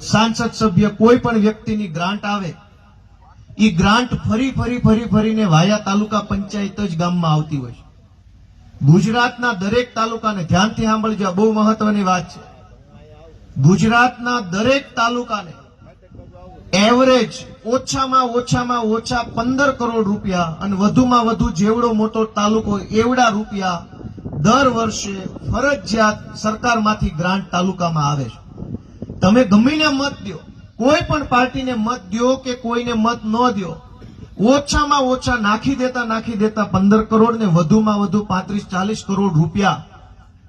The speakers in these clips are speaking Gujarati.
સાંસદ સભ્ય કોઈ પણ વ્યક્તિની ગ્રાન્ટ આવે એ ગ્રાન્ટ ફરી ફરી ફરી, ફરીને વાયા તાલુકા પંચાયત જ ગામમાં આવતી હોય છે. ગુજરાતના દરેક તાલુકાને ધ્યાનથી સાંભળજો બહુ મહત્વની વાત છે. ગુજરાતના દરેક તાલુકાને એવરેજ ઓછામાં ઓછામાં ઓછા પંદર કરોડ રૂપિયા અને વધુમાં વધુ જેવડો મોટો તાલુકો એવડા રૂપિયા દર વર્ષે ફરજિયાત સરકારમાંથી ગ્રાન્ટ તાલુકામાં આવે છે. તમે ગમીને મત દો કોઈ પણ પાર્ટીને મત દો કે કોઈને મત ન દો ઓછામાં ઓછા નાખી દેતા નાખી દેતા પંદર કરોડ ને વધુમાં વધુ પાંત્રીસ ચાલીસ કરોડ રૂપિયા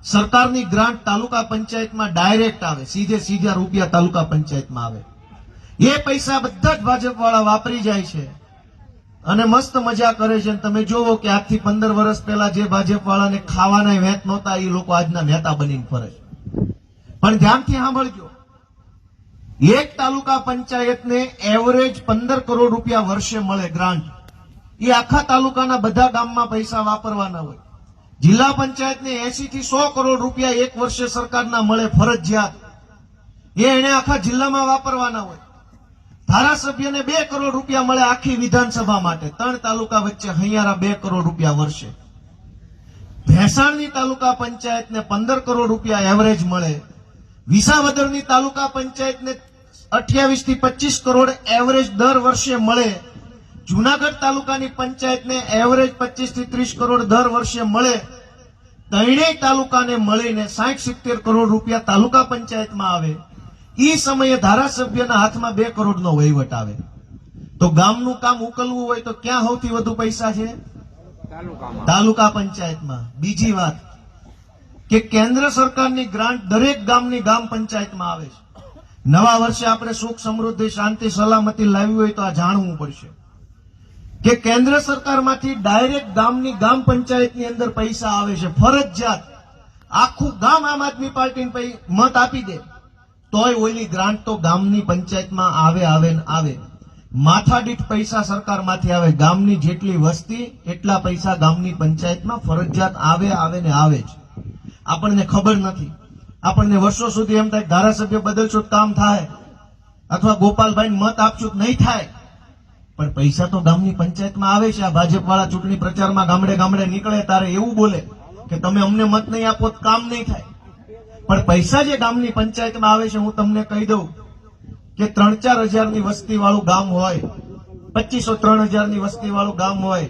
સરકારની ગ્રાન્ટ તાલુકા પંચાયતમાં ડાયરેક્ટ આવે, સીધે સીધા રૂપિયા તાલુકા પંચાયતમાં આવે. એ પૈસા બધા જ ભાજપ વાળા વાપરી જાય છે. અને મસ્ત મજા કરે છે. તમે જોવો કે આજથી પંદર વર્ષ પહેલા જે ભાજપ વાળાને ખાવાના વેત નહોતા, એ લોકો આજના નેતા બનીને ફરે પણ ધ્યાનથી સાંભળજો. એક તાલુકા પંચાયતને એવરેજ પંદર કરોડ રૂપિયા વર્ષે મળે ગ્રાન્ટ એ આખા તાલુકાના બધા ગામમાં પૈસા વાપરવાના હોય. જિલ્લા પંચાયતને એસી થી સો કરોડ રૂપિયા એક વર્ષે સરકારના મળે ફરજિયાત. એ એને આખા જિલ્લામાં વાપરવાના હોય. ધારાસભ્યને બે કરોડ રૂપિયા મળે આખી વિધાનસભા માટે. ત્રણ તાલુકા વચ્ચે હૈયારા બે કરોડ રૂપિયા વર્ષે. ભેસાણની તાલુકા પંચાયતને પંદર કરોડ રૂપિયા એવરેજ મળે. વિસાવદરની તાલુકા પંચાયતને અઠ્યાવીસથી પચીસ કરોડ એવરેજ દર વર્ષે મળે. જુનાગઢ તાલુકાની પંચાયતને એવરેજ પચીસથી ત્રીસ કરોડ દર વર્ષે મળે. ત્રણેય તાલુકાને મળીને સાઠ સિત્તેર કરોડ રૂપિયા તાલુકા પંચાયતમાં આવે. એ સમયે ધારાસભ્યના હાથમાં બે કરોડનો વહીવટ આવે. તો ગામનું કામ ઉકલવું હોય તો ક્યાં સૌથી વધુ પૈસા છે? તાલુકા પંચાયતમાં. બીજી વાત કે કેન્દ્ર સરકારની ગ્રાન્ટ દરેક ગામની ગામ પંચાયતમાં આવે છે. નવા વર્ષે આપણે સુખ, સમૃદ્ધિ, શાંતિ, સલામતી લાવવી હોય તો આ જાણવું પડશે. કે કેન્દ્ર સરકારમાંથી ડાયરેક્ટ ગામની ગામ પંચાયતની અંદર પૈસા આવે છે, ફરજિયાત. આખું ગામ આમ આદમી પાર્ટીને મત આપી દે. તોય ઓલી ગ્રાન્ટ તો ગામની પંચાયતમાં આવે આવે ને આવે. માથાદીઠ પૈસા સરકારમાંથી આવે. ગામની જેટલી વસ્તી, એટલા પૈસા ગામની પંચાયતમાં ફરજિયાત આવે આવે ને આવે જ. આપણને ખબર નથી. આપણને વર્ષો સુધી એમ થાય ધારાસભ્ય બદલશો કામ થાય, અથવા ગોપાલભાઈ મત આપશું નહીં થાય. પણ પૈસા તો ગામની પંચાયતમાં આવે છે, આ ભાજપવાળા ચૂંટણી પ્રચારમાં ગામડે ગામડે નીકળે, તારે એવું બોલે કે તમે અમને મત નહીં આપો કામ નહીં થાય. પણ પૈસા જે ગામની પંચાયતમાં આવે છે, હું તમને કહી દઉં કે ત્રણ ચાર હજારની વસ્તી વાળું ગામ હોય, પચીસો ત્રણ હજારની વસ્તી વાળું ગામ હોય,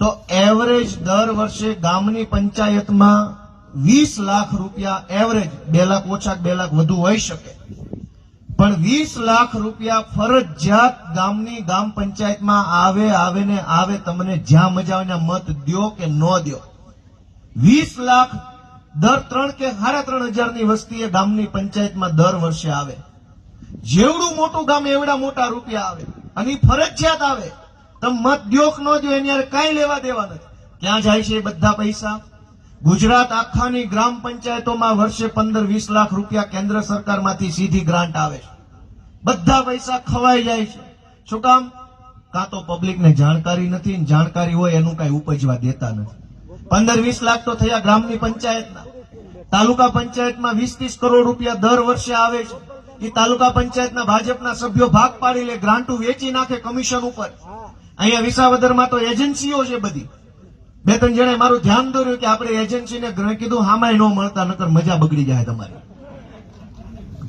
તો એવરેજ દર વર્ષે ગામની પંચાયતમાં વીસ લાખ રૂપિયા એવરેજ બે લાખ ઓછા બે લાખ વધુ હોઈ શકે. પણ વીસ લાખ રૂપિયા ફરજિયાત ગામની ગામ પંચાયતમાં આવે આવે ને આવે તમને જ્યાં મજા આવે મત દો કે ન દો વીસ લાખ દર ત્રણ કે સાડા ત્રણ હજારની વસ્તીએ ગામની પંચાયતમાં દર વર્ષે આવે. જેવડું મોટું ગામ એવડા મોટા રૂપિયા આવે. અને ફરજિયાત આવે. તમે મત દ્યો કે ન દો એની હારે કાંઈ લેવા દેવા નથી. ક્યાં જાય છે બધા પૈસા? ગુજરાત આખાની ગ્રામ પંચાયતોમાં વર્ષે પંદર વીસ લાખ રૂપિયા કેન્દ્ર સરકારમાંથી સીધી ગ્રાન્ટ આવે છે. બધા પૈસા ખવાઈ જાય છે. શું કામ? કાં તો પબ્લિકને જાણકારી નથી જાણકારી હોય એનું કઈ ઉપજવા દેતા નથી. પંદર વીસ લાખ તો થયા ગ્રામની પંચાયતના. તાલુકા પંચાયતમાં વીસ ત્રીસ કરોડ રૂપિયા દર વર્ષે આવે છે. એ તાલુકા પંચાયતના ભાજપના સભ્યો ભાગ પાડી લે ગ્રાન્ટો વેચી નાખે કમિશન ઉપર. અહીંયા વિસાવદરમાં તો એજન્સીઓ છે બધી. બે ત્રણ જણે મારું ધ્યાન દોર્યું કે આપણે એજન્સીને કીધું, હામાય ન મળતા, નકર મજા બગડી જાય તમારી.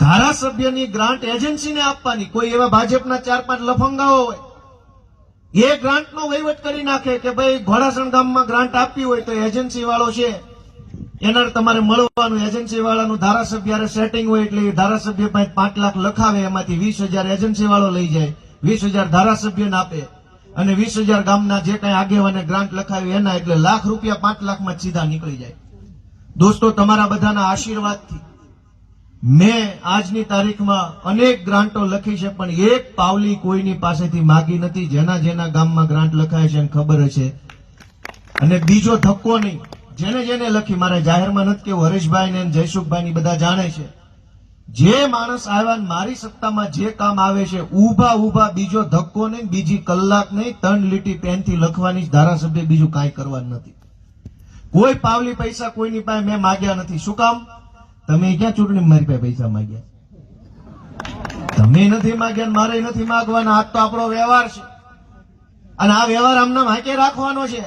ધારાસભ્યની ગ્રાન્ટ એજન્સીને આપવાની, કોઈ એવા ભાજપના ચાર પાંચ લફંગાઓ હોય, એ ગ્રાન્ટનો વહીવટ કરી નાખે કે ભાઈ, ઘોડાસણ ગામમાં ગ્રાન્ટ આપી હોય તો એજન્સી વાળો છે એના તમારે મળવાનું એજન્સી વાળાનું ધારાસભ્ય સેટિંગ હોય એટલે ધારાસભ્ય પાસે પાંચ લાખ લખાવે, એમાંથી વીસ હજાર એજન્સી વાળો લઈ જાય, વીસ હજાર ધારાસભ્યને આપે. અને વીસ હજાર ગામના જે કઈ આગેવાને ગ્રાન્ટ લખાવી, એના એટલે લાખ રૂપિયા પાંચ લાખમાં સીધા નીકળી જાય. દોસ્તો, તમારા બધાના આશીર્વાદથી મેં આજની તારીખમાં અનેક ગ્રાન્ટો લખી છે, પણ એક પાવલી કોઈની પાસેથી માગી નથી. જેના જેના ગામમાં ગ્રાન્ટ લખાય છે ખબર હશે. અને બીજો ધક્કો નહીં. જેને જેને લખી, મારે જાહેરમાં નથી કેવું હરેશભાઈ ને જયસુખભાઈ બધા જાણે છે. જે માણસ આવ્યા મારી સત્તામાં જે કામ આવે છે, ઊભા ઊભા બીજો ધક્કો નહીં, બીજી કલાક નહીં, ત્રણ લીટી પેનથી લખવાની ધારાસભ્ય બીજું કાંઈ કરવાનું નથી. કોઈ પાવલી પૈસા કોઈની પાસે મેં માગ્યા નથી. શું કામ? તમે ક્યાં ચૂંટણી મારી પાસે પૈસા માગ્યા તમે નથી માગ્યા મારે નથી માગવાના. આ તો આપણો વ્યવહાર છે. અને આ વ્યવહાર આમના હાકે રાખવાનો છે.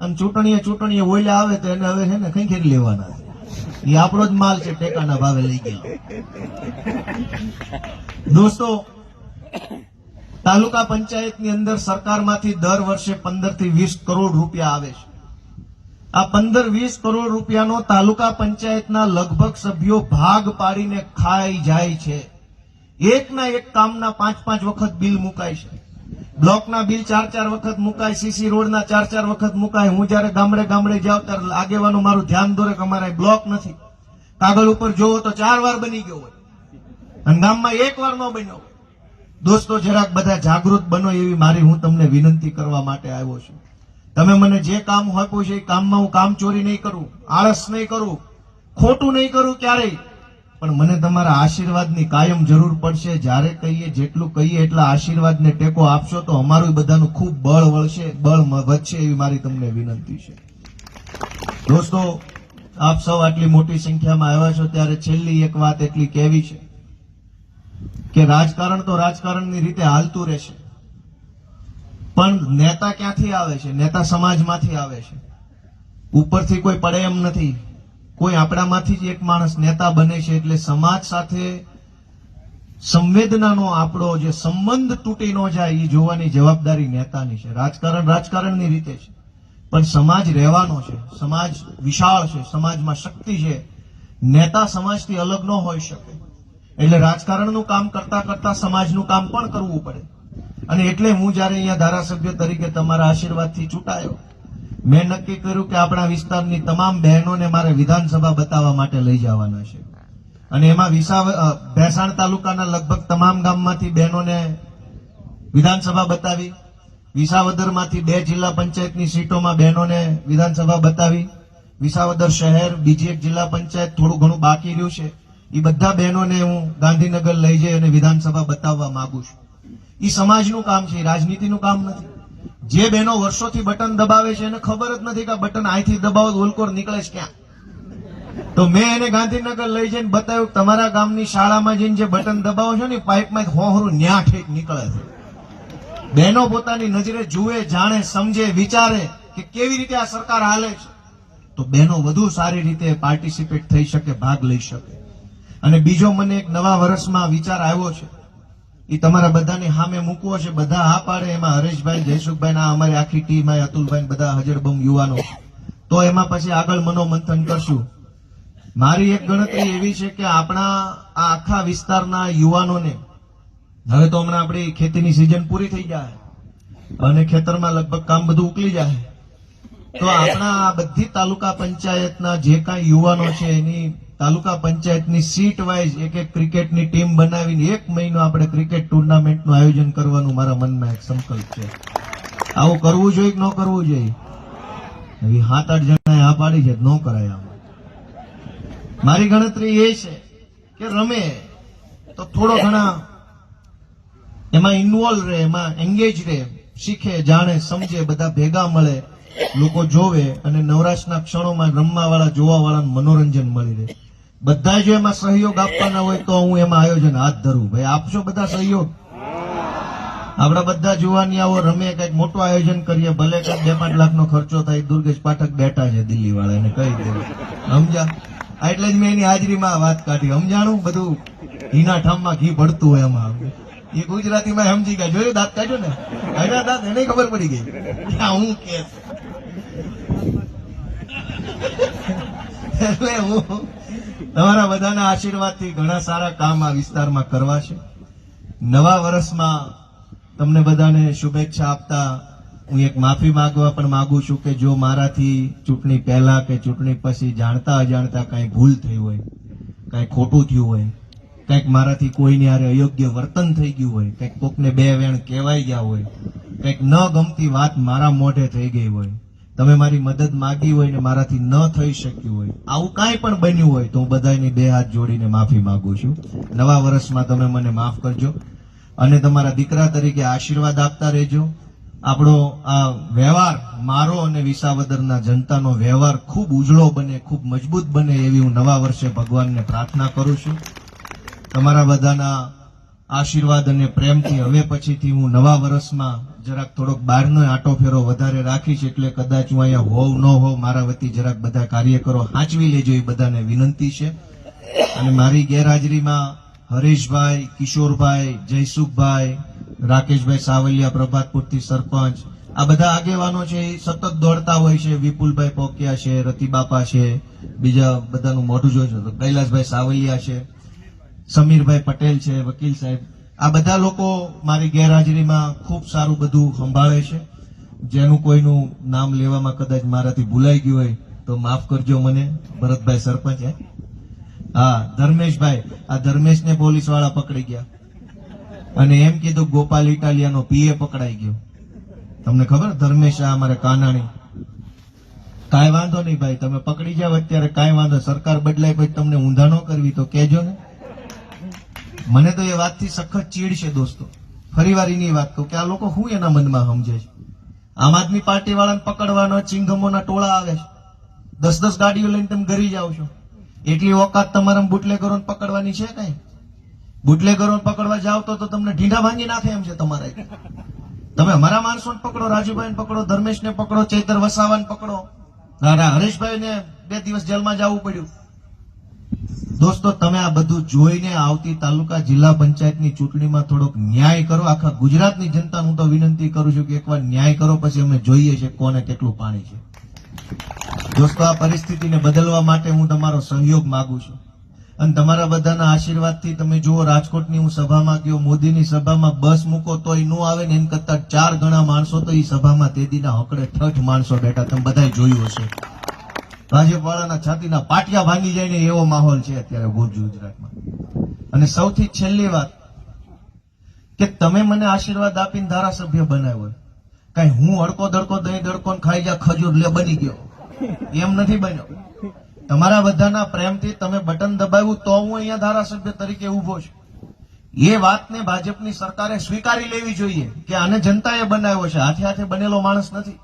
અને ચૂંટણીએ ચૂંટણીએ ઓઈલા આવે તો એને હવે છે ને કંઈ લેવાના છે. એ આપણો જ માલ છે, ટેકાના ભાવે લઈ ગયેલો. દોસ્તો, તાલુકા પંચાયતની અંદર સરકારમાંથી દર વર્ષે પંદરથી વીસ કરોડ રૂપિયા આવે છે. આ પંદર વીસ કરોડ રૂપિયાનો તાલુકા પંચાયતના લગભગ સભ્યો ભાગ પાડીને ખાઈ જાય છે. એકના એક કામના પાંચ પાંચ વખત બિલ મુકાય છે. બ્લોકના બિલ ચાર ચાર વખત મુકાય સીસી રોડના ચાર ચાર વખત મુકાય. હું જયારે ગામડે ગામડે જાઉં ત્યારે આગેવાનો મારું ધ્યાન દોરે કે અમારે બ્લોક નથી. કાગળ ઉપર જોવો તો ચાર વાર બની ગયો હોય. અને ગામમાં એક વાર ન બન્યો. દોસ્તો, જરાક બધા જાગૃત બનો એવી મારી હું તમને વિનંતી કરવા માટે આવ્યો છું. તમે મને જે કામ આપ્યું છે એ કામમાં હું કામ ચોરી નહીં કરું, આળસ નહીં કરું, ખોટું નહીં કરું ક્યારેય. પણ મને તમારા આશીર્વાદની કાયમ જરૂર પડશે. જ્યારે કહીએ જેટલું કહીએ એટલા આશીર્વાદને ટેકો આપશો તો અમારું બધાનું ખૂબ બળ વળશે, બળ વધશે એવી મારી તમને વિનંતી છે. દોસ્તો, આપ સૌ આટલી મોટી સંખ્યામાં આવ્યા છો ત્યારે છેલ્લી એક વાત એટલી કહેવી છે કે રાજકારણ તો રાજકારણની રીતે હાલતું રહેશે. પણ નેતા ક્યાંથી આવે છે? નેતા સમાજમાંથી આવે છે. ઉપરથી કોઈ પડે એમ નથી. કોઈ આપણામાંથી જ એક માણસ નેતા બને છે એટલે સમાજ સાથે સંવેદનાનો આપણો જે સંબંધ તૂટી ન જાય એ જોવાની જવાબદારી નેતાની છે. રાજકારણ રાજકારણની રીતે છે. પણ સમાજ રહેવાનો છે. સમાજ વિશાળ છે. સમાજમાં શક્તિ છે. નેતા સમાજથી અલગ ન હોઈ શકે. એટલે રાજકારણનું કામ કરતા કરતા સમાજનું કામ પણ કરવું પડે. અને એટલે હું જયારે અહીંયા ધારાસભ્ય તરીકે તમારા આશીર્વાદથી ચૂંટાયો મેં નક્કી કર્યું કે આપણા વિસ્તારની તમામ બહેનોને મારે વિધાનસભા બતાવવા માટે લઈ જવાના છે. અને એમાં વિસાવ ભેસાણ તાલુકાના લગભગ તમામ ગામમાંથી બહેનોને વિધાનસભા બતાવી, વિસાવદરમાંથી બે જિલ્લા પંચાયતની સીટોમાં બહેનોને વિધાનસભા બતાવી, વિસાવદર શહેર, બીજી એક જિલ્લા પંચાયત થોડું ઘણું બાકી રહ્યું છે. એ બધા બહેનોને હું ગાંધીનગર લઈ જઈ અને વિધાનસભા બતાવવા માંગુ છું. એ સમાજનું કામ છે રાજનીતિનું કામ નથી. જે બહેનો વર્ષોથી બટન દબાવે છે, એને ખબર જ નથી કે બટન અહીંથી દબાવો તો નીકળે છે ક્યાં. તો મેં એને ગાંધીનગર લઈ જઈને બતાવ્યું તમારા ગામની શાળામાં જઈને જે બટન દબાવો છો ને પાઇપમાં હોહરું ન્યા ઠેક નીકળે છે. બહેનો પોતાની નજરે જુએ, જાણે, સમજે, વિચારે કે કેવી રીતે આ સરકાર હાલે છે. તો બહેનો વધુ સારી રીતે પાર્ટિસિપેટ થઈ શકે, ભાગ લઈ શકે. અને બીજો મને એક નવા વર્ષમાં વિચાર આવ્યો છે. એ તમારા બધાની સામે મૂકવો છે, બધા હા પાડે. એમાં હરેશભાઈ, જયસુખભાઈ ના અમારી આખી ટીમ અતુલભાઈ બધા હજરબમ યુવાનો. તો એમાં પછી આગળ મનોમંથન કરશું. મારી એક ગણતરી એવી છે કે આપણા આ આખા વિસ્તારના યુવાનોને, હવે તો હમણાં આપણી ખેતીની સિઝન પૂરી થઈ જાય. અને ખેતરમાં લગભગ કામ બધું ઉકલી જાય. તો આપણા આ બધી તાલુકા પંચાયતના જે કાંઈ યુવાનો છે, એની તાલુકા પંચાયતની સીટ વાઇઝ એક એક ક્રિકેટની ટીમ બનાવીને એક મહિનો આપણે ક્રિકેટ ટુર્નામેન્ટનું આયોજન કરવાનું મારા મનમાં એક સંકલ્પ છે. આવું કરવું જોઈએ કે ન કરવું જોઈએ? હવે સાત આઠ જણાએ આ પાડી છે, ન કરાય આમાં. મારી ગણતરી એ છે કે રમે તો થોડો ઘણા એમાં ઇન્વોલ્વ રહે, એમાં એંગેજ રહે, શીખે, જાણે, સમજે, બધા ભેગા મળે, લોકો જોવે અને નવરાશના ક્ષણોમાં રમવા વાળા જોવા વાળાને મનોરંજન મળી રહે. બધા જો એમાં સહયોગ આપવાના હોય તો હું એમાં આયોજન હાથ ધરું. ભાઈ આપશો બધા સહયોગ? આપણા બધા જુવાનિયાઓ રમે, કંઈક મોટું આયોજન કરીએ, ભલે કંઈક બે પાંચ લાખ નો ખર્ચો થાય, દુર્ગેશ પાઠક બેઠા છે દિલ્હી વાળા એને કહી દે સમજા એટલે જ મેં એની હાજરીમાં વાત કાઢી. સમજાણું? બધું ઘીના ઠામમાં ઘી ભળતું હોય એમાં. એ ગુજરાતીમાં સમજી ગયા. જોયું? દાંત કાઢ્યો ને? એના દાંત? એને ખબર પડી ગઈ. હું કે એટલે હું તમારા બધાના આશીર્વાદથી ઘણા સારા કામ આ વિસ્તારમાં કરવા છે. નવા વર્ષમાં તમને બધાને શુભેચ્છા આપતા હું એક માફી માંગવા પણ માંગુ છું કે જો મારાથી ચૂંટણી પહેલા કે ચૂંટણી પછી જાણતા અજાણતા કાંઈ ભૂલ થઈ હોય, કાંઈ ખોટું થયું હોય, કંઈક મારાથી કોઈની હારે અયોગ્ય વર્તન થઈ ગયું હોય, કંઈક કોકને બે વેણ કહેવાઈ ગયા હોય, કંઈક ન ગમતી વાત મારા મોઢે થઈ ગઈ હોય તમે મારી મદદ માગી હોય ને મારાથી ન થઈ શક્યું હોય, આવું કાંઈ પણ બન્યું હોય તો હું બધાની બે હાથ જોડીને માફી માગું છું. નવા વર્ષમાં તમે મને માફ કરજો અને તમારા દીકરા તરીકે આશીર્વાદ આપતા રહેજો. આપણો આ વ્યવહાર મારો અને વિસાવદરના જનતાનો વ્યવહાર ખૂબ ઉજળો બને, ખૂબ મજબૂત બને એવી હું નવા વર્ષે ભગવાનને પ્રાર્થના કરું છું. તમારા બધાના આશીર્વાદ અને પ્રેમથી હવે પછીથી હું નવા વર્ષમાં જરાક થોડોક બહારનો આટો ફેરો વધારે રાખીશ એટલે કદાચ હું અહીંયા હોવ ન હોવ મારા વતી જરાક બધા કાર્યકરો સાચવી લેજો એ બધાને વિનંતી છે. અને મારી ગેરહાજરીમાં હરેશભાઈ, કિશોરભાઈ, જયસુખભાઈ, રાકેશભાઈ સાવલિયા, પ્રભાતપુરથી સરપંચ, આ બધા આગેવાનો છે એ સતત દોડતા હોય છે. વિપુલભાઈ પોકિયા છે, રતિબાપા છે, બીજા બધાનું મોઢું જોઈશું તો કૈલાસભાઈ સાવલિયા છે, સમીરભાઈ પટેલ છે, વકીલ સાહેબ. આ બધા લોકો મારી ગેરહાજરીમાં ખૂબ સારું બધું સંભાળે છે. જેનું કોઈનું નામ લેવામાં કદાચ મારાથી ભૂલાઈ ગયું હોય તો માફ કરજો મને, ભરતભાઈ સરપંચ હે. હા, ધર્મેશભાઈ, આ ધર્મેશને પોલીસવાળા પકડી ગયા. અને એમ કીધું, ગોપાલ ઇટાલિયાનો પીએ પકડાઈ ગયો. તમને ખબર? ધર્મેશ આ અમારે કાનાણી. કાંઈ વાંધો નહીં ભાઈ, તમે પકડી જાવ અત્યારે કાંઈ વાંધો સરકાર બદલાય પછી તમને ઊંધા ન કરવી, તો કહેજો ને. મને તો એ વાતથી સખત ચીડ છે દોસ્તો. ફરી વાત કહું કે આ લોકો શું એના મનમાં સમજે છે? આમ આદમી પાર્ટી વાળાને પકડવાનો ચિંગમોના ટોળા આવે છે. દસ દસ ગાડીઓ લઈને તમે ઘરી જાઓ છો. એટલી ઓકાત તમારા બુટલેગરોને પકડવાની છે કઈ? બુટલેગરોને પકડવા જાવ તો તો તમને ઢીંઢા ભાંગી નાખે એમ છે તમારે. તમે અમારા માણસોને પકડો, રાજુભાઈને પકડો, ધર્મેશને પકડો, ચૈતર વસાવાને પકડો. ના ના, હરેશભાઈને બે દિવસ જેલમાં જવું પડ્યું. દોસ્તો, તમે આ બધું જોઈને આવતી તાલુકા જિલ્લા પંચાયતની ચૂંટણીમાં થોડોક ન્યાય કરો. આખા ગુજરાતની જનતા, હું તો વિનંતી કરું છું કે એકવાર ન્યાય કરો, પછી અમે જોઈએ છે કોને કેટલું પાણી છે. દોસ્તો, આ પરિસ્થિતિને બદલવા માટે હું તમારો સહયોગ માંગુ છું. અને તમારા બધાના આશીર્વાદથી તમે જુઓ, રાજકોટની હું સભામાં ગયો, મોદીની સભામાં બસ મૂકો તોય ન આવે ને એમ કરતા ચાર ગણા માણસો તો એ સભામાં તેદીના હકડે ઠઠ માણસો બેઠા. તમે બધાએ જોયું હશે. ભાજપવાળાના છાતીના પાટિયા ભાંગી જાય ને એવો માહોલ છે અત્યારે ભુજ, ગુજરાતમાં. અને સૌથી છેલ્લી વાત કે તમે મને આશીર્વાદ આપીને ધારાસભ્ય બનાવ્યો. કઈ હું અડકો દડકો દહીં દડકો ખાઈ જા ખજૂર લે, બની ગયો. એમ નથી બન્યો. તમારા બધાના પ્રેમથી તમે બટન દબાવ્યું તો હું અહીંયા ધારાસભ્ય તરીકે ઊભો છું. એ વાતને ભાજપની સરકારે સ્વીકારી લેવી જોઈએ કે આને જનતાએ બનાવ્યો છે. હાથે હાથે બનેલો માણસ નથી.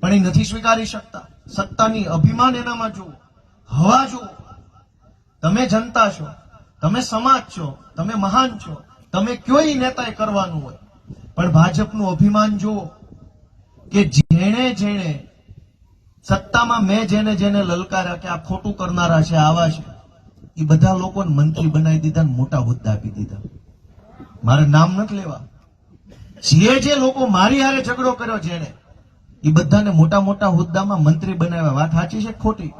પણ એ નથી સ્વીકારી શકતા. સત્તાની અભિમાન એનામાં જુઓ. હવા જુઓ. તમે જનતા છો. તમે સમાજ છો. તમે મહાન છો. તમે કયોય નેતાએ કરવાનું હોય? પણ ભાજપનું અભિમાન જુઓ કે જેણે જેણે સત્તામાં મેં જેને જેને લલકાર્યા કે આ ખોટું કરનારા છે, આવા છે, એ બધા લોકોને મંત્રી બનાવી દીધા ને મોટા હોદ્દા આપી દીધા. મારે નામ નથી લેવા. જે જે લોકો મારી હારે ઝઘડો કર્યો જેને એ બધાને મોટા મોટા હોદ્દામાં મંત્રી બનાવ્યા. વાત સાચી છે ખોટી?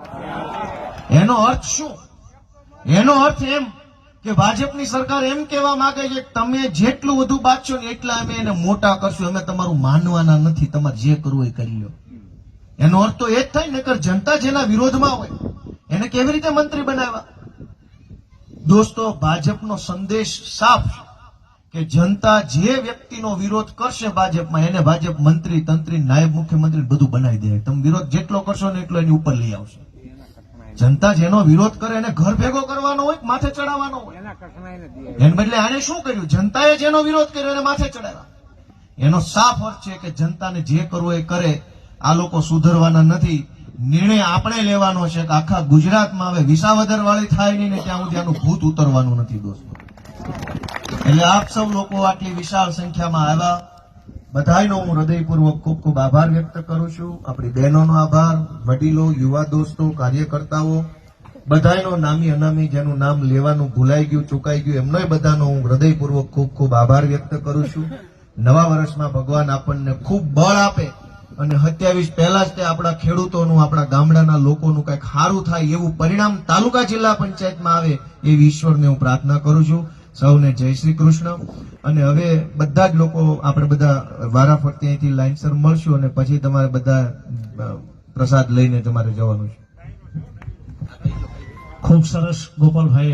એનો અર્થ શું? એનો અર્થ એમ કે ભાજપની સરકાર એમ કહેવા માંગે છે તમે જેટલું વધુ બાંધશો ને એટલા અમે એને મોટા કરશું. અમે તમારું માનવાના નથી. તમારે જે કરવું એ કરી લો. એનો અર્થ તો એ જ થાય, નકર જનતા જેના વિરોધમાં હોય, એને કેવી રીતે મંત્રી બનાવ્યા? દોસ્તો, ભાજપનો સંદેશ સાફ કે જનતા જે વ્યક્તિનો વિરોધ કરશે ભાજપમાં એને ભાજપ મંત્રી તંત્રી નાયબ મુખ્યમંત્રી બધું બનાવી દે. તમે વિરોધ જેટલો કરશો ને એટલો એની ઉપર લઈ આવશે. જનતા જેનો વિરોધ કરે એને ઘર ભેગો કરવાનો હોય માથે ચડાવવાનો હોય? એના બદલે આને શું કર્યું? જનતાએ જેનો વિરોધ કર્યો એને માથે ચડાવ્યા. એનો સાફ અર્થ છે કે જનતાને જે કરવું એ કરે આ લોકો સુધરવાના નથી. નિર્ણય આપણે લેવાનો છે કે આખા ગુજરાતમાં હવે વિસાવદર વાળી થાય નહીં ને ત્યાં સુધી આનું ભૂત ઉતરવાનું નથી દોસ્તો. એટલે આપ સૌ લોકો આટલી વિશાળ સંખ્યામાં આવ્યા. બધાયનો હું હૃદયપૂર્વક ખૂબ ખૂબ આભાર વ્યક્ત કરું છું. આપણી બહેનોનો આભાર, વડીલો, યુવા દોસ્તો, કાર્યકર્તાઓ. બધાયનો નામી અનામી જેનું નામ લેવાનું ભૂલાઈ ગયું, ચૂકાઈ ગયું એમનોય બધાનો હું હૃદયપૂર્વક ખૂબ ખૂબ આભાર વ્યક્ત કરું છું. નવા વર્ષમાં ભગવાન આપણને ખૂબ બળ આપે અને સત્યાવીસ પહેલા જ તે આપણા ખેડૂતોનું, આપણા ગામડાના લોકોનું કંઈક સારું થાય એવું પરિણામ તાલુકા જિલ્લા પંચાયતમાં આવે એવી ઈશ્વરને હું પ્રાર્થના કરું છું. સૌને જય શ્રી કૃષ્ણ. અને હવે બધા જ લોકો, આપણે બધા વારાફરતી અહીંથી લાઈનસર મળશું અને પછી તમારે બધા પ્રસાદ લઈને તમારે જવાનું છે. ખૂબ સરસ ગોપાલભાઈ